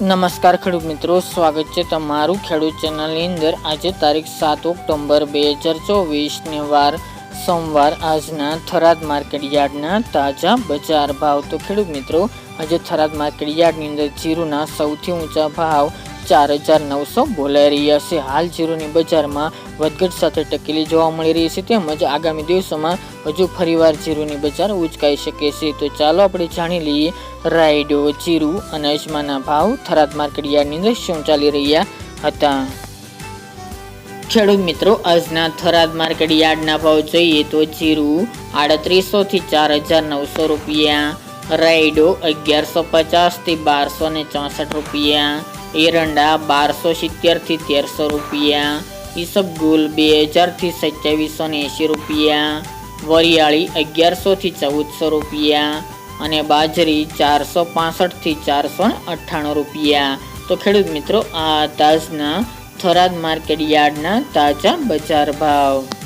નમસ્કાર ખેડૂત મિત્રો, સ્વાગત છે તમારું ખેડૂત ચેનલની અંદર. આજે તારીખ સાત ઓક્ટોબર બે હજાર ચોવીસને વાર સોમવાર આજના થરાદ માર્કેટ યાર્ડના તાજા બજાર ભાવ. તો ખેડૂત મિત્રો, આજે થરાદ માર્કેટ યાર્ડની અંદર જીરુના સૌથી ઊંચા ભાવ ચાર હજાર નવસો બોલાઈ રહ્યા છે હાલ જીરુની બજારમાં વધઘટ સાથે ટકેલી જોવા મળી રહી છે. તેમજ આગામી દિવસોમાં હજુ ફરીવાર જીરુની બજાર ઉચકાઈ શકે છે. તો ચાલો આપણે જાણી લઈએ. રાયડો, જીરુ અને અજમાના ભાવ થરાદ માર્કેટ યાર્ડની અંદર શું ચાલી રહ્યા હતા? ખેડૂત મિત્રો, આજના થરાદ માર્કેટ યાર્ડના ભાવ જોઈએ તો જીરું આડત્રીસો થી ચાર હજાર નવસો રૂપિયા, રાયડો અગિયારસો પચાસથી બારસો ને ચોસઠ રૂપિયા એરંડા બારસો સિત્તેરથી તેરસો રૂપિયા, ઈસબગુલ બે હજારથી સત્યાવીસો ને એંશી રૂપિયા, વરિયાળી અગિયારસોથી ચૌદસો રૂપિયા અને બાજરી ચારસો પાસઠથી ચારસો અઠ્ઠાણું રૂપિયા. તો ખેડૂત મિત્રો, આ તાજના થરાદ માર્કેટ યાર્ડના તાજા બજાર ભાવ.